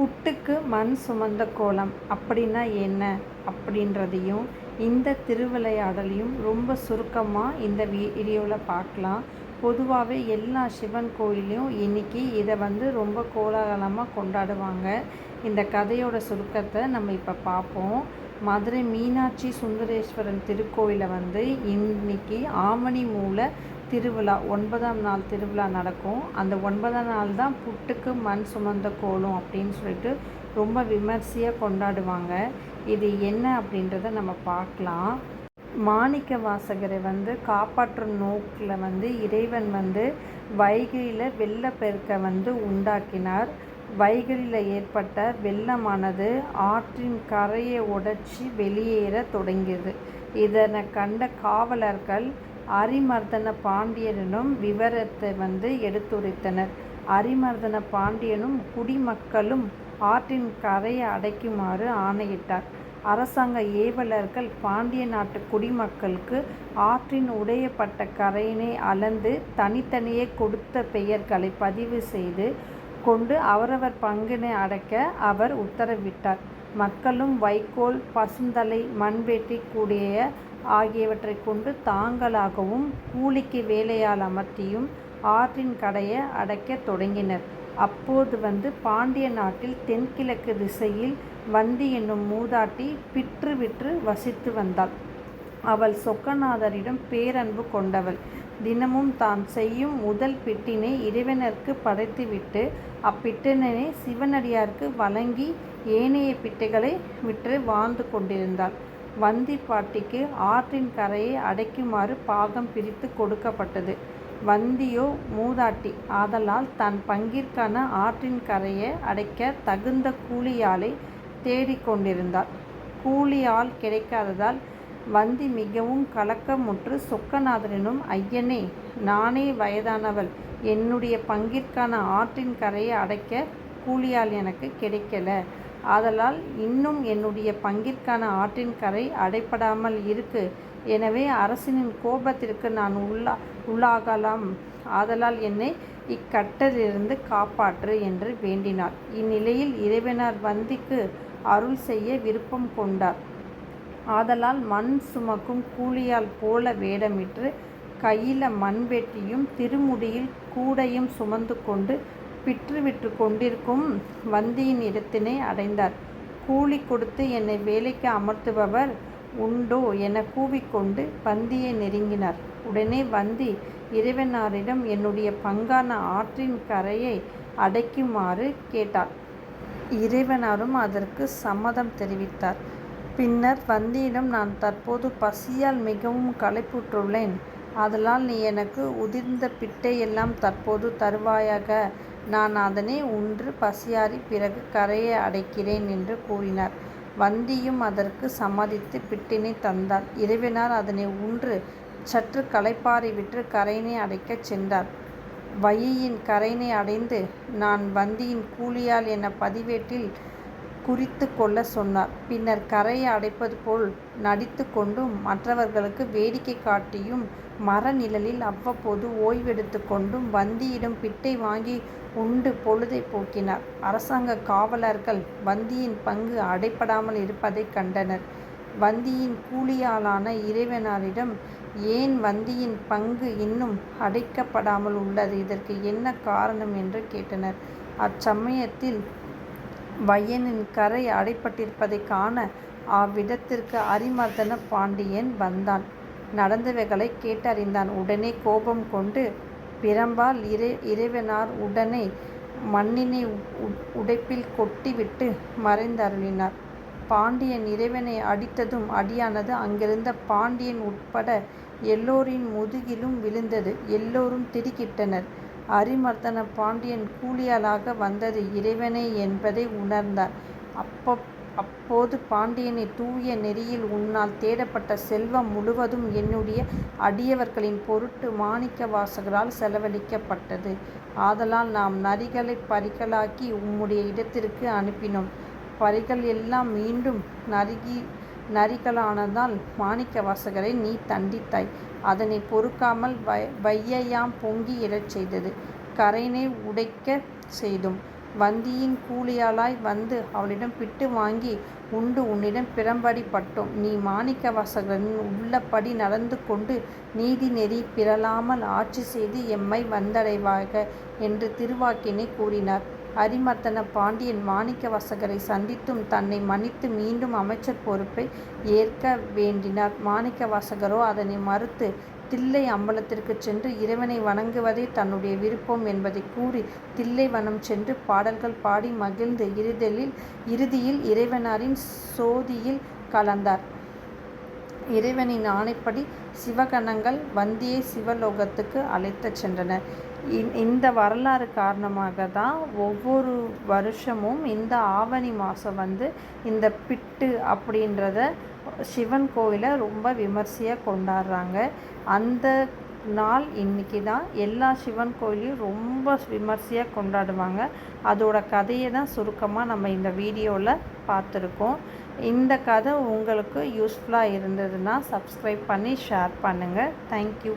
புட்டுக்கு மண் சுமந்த கோலம். அப்படின்னா என்ன? அப்படின்றதையும் இந்த திருவிளையாடலையும் ரொம்ப சுருக்கமாக இந்த வீடியோவில் பார்க்கலாம். பொதுவாகவே எல்லா சிவன் கோயிலையும் இன்றைக்கி இதை வந்து ரொம்ப கோலாகலமாக கொண்டாடுவாங்க. இந்த கதையோட சுருக்கத்தை நம்ம இப்போ பார்ப்போம். மதுரை மீனாட்சி சுந்தரேஸ்வரன் திருக்கோயிலை வந்து இன்னைக்கு ஆமணி மூல திருவிழா ஒன்பதாம் நாள் திருவிழா நடக்கும். அந்த ஒன்பதாம் நாள் தான் புட்டுக்கு மண் சுமந்த கோலம் அப்படின்னு சொல்லிட்டு ரொம்ப விமர்சையாக கொண்டாடுவாங்க. இது என்ன அப்படின்றத நம்ம பார்க்கலாம். மாணிக்க வாசகரை வந்து காப்பாற்றும் நோக்கில் வந்து இறைவன் வந்து வைகையில் வெள்ளப்பெருக்கை வந்து உண்டாக்கினார். வைகையில் ஏற்பட்ட வெள்ளமானது ஆற்றின் கரையை உடைச்சி வெளியேற தொடங்கியது. இதனை கண்ட காவலர்கள் அரிமர்தன பாண்டியனும் விவரத்தை வந்து எடுத்துரைத்தனர். அரிமர்தன பாண்டியனும் குடிமக்களும் ஆற்றின் கரையை அடைக்குமாறு ஆணையிட்டார். அரசாங்க ஏவலர்கள் பாண்டிய நாட்டு குடிமக்களுக்கு ஆற்றின் உடையப்பட்ட கரையினை அளந்து தனித்தனியே கொடுத்த பெயர்களை பதிவு செய்து கொண்டு அவரவர் பங்கினை அடைக்க அவர் உத்தரவிட்டார். மக்களும் வைக்கோல் பசுந்தலை மண்வெட்டி கூடிய ஆகியவற்றை கொண்டு தாங்களாகவும் கூலிக்கு வேலையால் அமர்த்தியும் ஆற்றின் கடையை அடைக்க தொடங்கினர். அப்போது வந்து பாண்டிய நாட்டில் தென்கிழக்கு திசையில் வந்தி என்னும் மூதாட்டி பிற்று விற்று வசித்து வந்தாள். அவள் சொக்கநாதரிடம் பேரன்பு கொண்டவள். தினமும் தான் செய்யும் முதல் பிட்டினை இறைவனருக்கு படைத்துவிட்டு அப்பிட்டினை சிவனடியாருக்கு வழங்கி ஏனைய பிட்டைகளை விற்று வாழ்ந்து கொண்டிருந்தாள். வந்தி பாட்டிக்கு ஆற்றின் கரையை அடைக்குமாறு பாகம் பிரித்து கொடுக்கப்பட்டது. வந்தியோ மூதாட்டி ஆதலால் தன் பங்கிற்கான ஆற்றின் கரையை அடைக்க தகுந்த கூலியாளை தேடிக்கொண்டிருந்தாள் கூலியால் கிடைக்காததால் வந்தி மிகவும் கலக்கமுற்று சொக்கநாதனிடம் ஐயனே நானே வயதானவள். என்னுடைய பங்கிற்கான ஆற்றின் கரையை அடைக்க கூலியால் எனக்கு கிடைக்கல. ஆதலால் இன்னும் என்னுடைய பங்கிற்கான ஆற்றின் கரை அடைப்படாமல் இருக்கு. எனவே அரசனின் கோபத்திற்கு நான் உள்ளா உள்ளாகலாம். ஆதலால் என்னை இக்கட்டிலிருந்து காப்பாற்று என்று வேண்டினார். இந்நிலையில் இறைவனார் வந்திக்கு அருள் செய்ய விருப்பம் கொண்டார். ஆதலால் மண் சுமக்கும் கூலியால் போல வேடமிட்டு கையில மண்வெட்டியும் திருமுடியில் கூடையும் சுமந்து கொண்டு பிற்று கொண்டிருக்கும் வந்தியின் இடத்தினை அடைந்தார். கூலி கொடுத்து என்னை வேலைக்கு அமர்த்துபவர் உண்டோ என கூவிக்கொண்டு வந்தியை நெருங்கினார். உடனே வந்தி இறைவனாரிடம் என்னுடைய பங்கான ஆற்றின் கரையை அடைக்குமாறு கேட்டார். இறைவனாரும் அதற்கு சம்மதம் தெரிவித்தார். பின்னர் வந்தியிடம் நான் தற்போது பசியால் மிகவும் களைப்புற்றுள்ளேன். அதனால் நீ எனக்கு உதிர்ந்த பிட்டையெல்லாம் தற்போது தருவாயாக நான் அதனை உன்று பசியாறி பிறகு கரையை அடைக்கிறேன் என்று கூறினார். வந்தியும் அதற்கு சம்மதித்து பிட்டினை தந்தார் இறைவனார் அதனை உன்று சற்று களைப்பாறை விற்று கரையினை அடைக்கச் சென்றார். வையின் கரையினை அடைந்து நான் வந்தியின் கூலியால் என பதிவேட்டில் குறித்து கொள்ள சொன்னார். பின்னர் கரையை அடைப்பது போல் நடித்து கொண்டும் மற்றவர்களுக்கு வேடிக்கை காட்டியும் மர நிழலில் அவ்வப்போது ஓய்வெடுத்து கொண்டும் வந்தியிடம் பிட்டை வாங்கி உண்டு பொழுதை போக்கினார். அரசாங்க காவலர்கள் வந்தியின் பங்கு அடைப்படாமல் இருப்பதை கண்டனர். வந்தியின் கூலியாளான இறைவனாரிடம் ஏன் வந்தியின் பங்கு இன்னும் அடைக்கப்படாமல் உள்ளது? இதற்கு என்ன காரணம்? என்று கேட்டனர். அச்சமயத்தில் வையனின் கரை அடைப்பட்டிருப்பதை காண அவ்விடத்திற்கு அரிமர்தன பாண்டியன் வந்தான். நடந்தவைகளை கேட்டறிந்தான். உடனே கோபம் கொண்டு பிரம்பால் இறை இறைவனார் உடனே மண்ணினை உடைப்பில் கொட்டிவிட்டு மறைந்தருளினார். பாண்டியன் இறைவனை அடித்ததும் அடியானது அங்கிருந்த பாண்டியன் உட்பட எல்லோரின் முதுகிலும் விழுந்தது. எல்லோரும் திடுக்கிட்டனர். அரிமர்தன பாண்டியன் கூலியாளாக வந்தது இறைவனே என்பதை உணர்ந்தார். அப்போ அப்போது பாண்டியனை தூய நெறியில் உன்னால் தேடப்பட்ட செல்வம் முழுவதும் என்னுடைய அடியவர்களின் பொருட்டு மாணிக்க வாசகரால் செலவழிக்கப்பட்டது. ஆதலால் நாம் நரிகளை பரிகளாக்கி உம்முடைய இடத்திற்கு அனுப்பினோம். பரிகள் எல்லாம் மீண்டும் நறுகி நரிகளானதால் மாணிக்க வாசகரை நீ தண்டித்தாய். அதனை பொறுக்காமல் வை வையையாம் பொங்கி இடச் செய்தது. கரையினை உடைக்க செய்தோம் வந்தியின் கூலியாளாய் வந்து அவளிடம் பிட்டு வாங்கி உண்டு உன்னிடம் பிறம்படி பட்டோம். நீ மாணிக்க வாசகரின் உள்ளபடி நடந்து கொண்டு நீதி நெறி பிறலாமல் ஆட்சி செய்து எம்மை வந்தடைவாக என்று திருவாக்கினை கூறினார். அரிமர்த்தன பாண்டியன் மாணிக்க வாசகரை சந்தித்தும் தன்னை மன்னித்து மீண்டும் அமைச்சர் பொறுப்பை ஏற்க வேண்டினார். மாணிக்க வாசகரோ அதனை மறுத்து தில்லை அம்பலத்திற்கு சென்று இறைவனை வணங்குவதே தன்னுடைய விருப்பம் என்பதை கூறி தில்லை வனம் சென்று பாடல்கள் பாடி மகிழ்ந்து இறுதியில் இறைவனாரின் சோதியில் கலந்தார். இறைவனின் ஆணைப்படி சிவகணங்கள் வந்தியை சிவலோகத்துக்கு அழைத்துச் சென்றனர். இந்த வரலாறு காரணமாக தான் ஒவ்வொரு வருஷமும் இந்த ஆவணி மாதம் வந்து இந்த பிட்டு அப்படின்றத சிவன் கோயிலை ரொம்ப விமர்சையாக கொண்டாடுறாங்க. அந்த நாள் இன்னைக்கு தான் எல்லா சிவன் கோயிலையும் ரொம்ப விமர்சையாக கொண்டாடுவாங்க. அதோட கதையை தான் சுருக்கமாக நம்ம இந்த வீடியோவில் பார்த்துருக்கோம். இந்த கதை உங்களுக்கு யூஸ்ஃபுல்லாக இருந்ததுன்னா சப்ஸ்கிரைப் பண்ணி ஷேர் பண்ணுங்கள். Thank you.